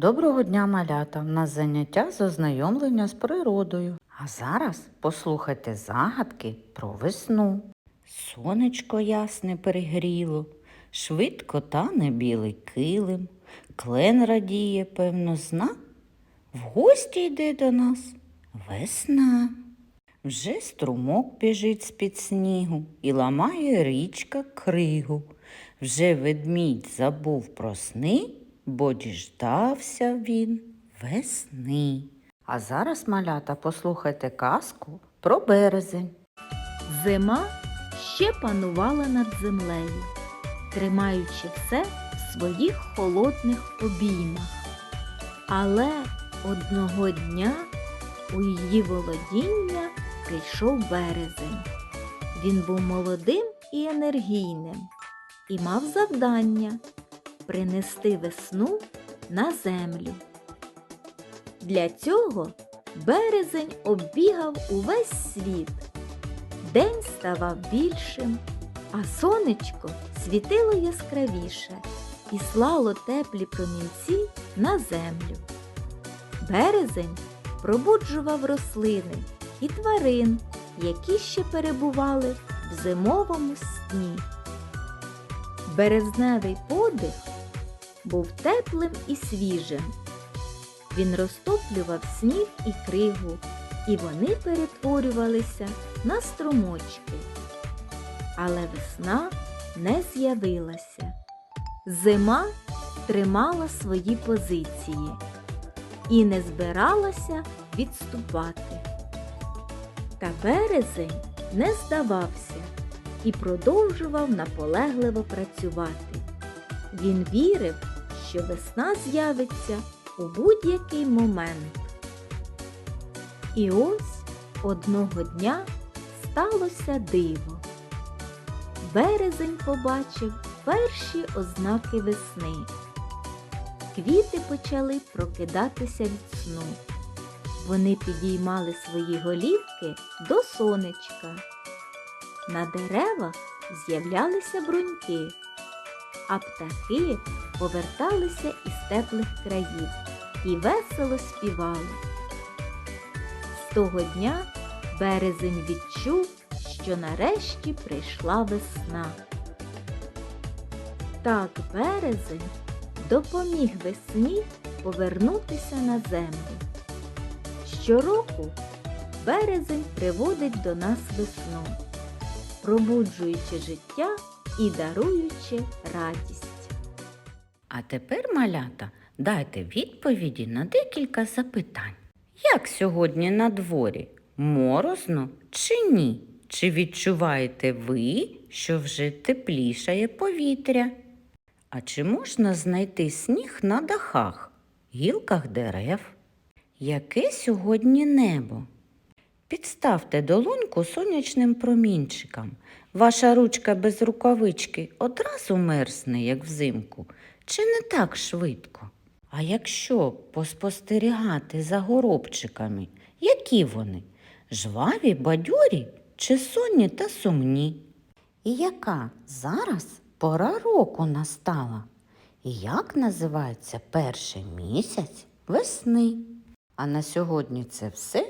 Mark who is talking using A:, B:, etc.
A: Доброго дня, малята! У нас заняття з ознайомлення з природою. А зараз послухайте загадки про весну. Сонечко ясне перегріло, швидко тане білий килим, клен радіє, певно, зна. В гості йде до нас весна. Вже струмок біжить з-під снігу і ламає річка кригу. Вже ведмідь забув про сни, бо діждався він весни. А зараз, малята, послухайте казку про березень.
B: Зима ще панувала над землею, тримаючи все в своїх холодних обіймах. Але одного дня у її володіння прийшов березень. Він був молодим і енергійним і мав завдання принести весну на землю. Для цього березень оббігав увесь світ. День ставав більшим, а сонечко світило яскравіше і слало теплі промінці на землю. Березень пробуджував рослини і тварин, які ще перебували в зимовому сні. Березневий подих був теплим і свіжим. Він розтоплював сніг і кригу, і вони перетворювалися на струмочки. Але весна не з'явилася. Зима тримала свої позиції і не збиралася відступати. Та березень не здавався і продовжував наполегливо працювати. Він вірив, що весна з'явиться у будь-який момент. І ось одного дня сталося диво. Березень побачив перші ознаки весни. Квіти почали прокидатися від сну. Вони підіймали свої голівки до сонечка. На деревах з'являлися бруньки, а птахи поверталися із теплих країв і весело співали. З того дня березень відчув, що нарешті прийшла весна. Так березень допоміг весні повернутися на землю. Щороку березень приводить до нас весну, пробуджуючи життя і даруючи радість.
A: А тепер, малята, дайте відповіді на декілька запитань. Як сьогодні на дворі? Морозно чи ні? Чи відчуваєте ви, що вже теплішає повітря? А чи можна знайти сніг на дахах, гілках дерев? Яке сьогодні небо? Підставте долоньку сонячним промінчикам. Ваша ручка без рукавички одразу мерзне, як взимку, чи не так швидко? А якщо поспостерігати за горобчиками, які вони? Жваві, бадьорі чи сонні та сумні? І яка зараз пора року настала? І як називається перший місяць весни? А на сьогодні це все.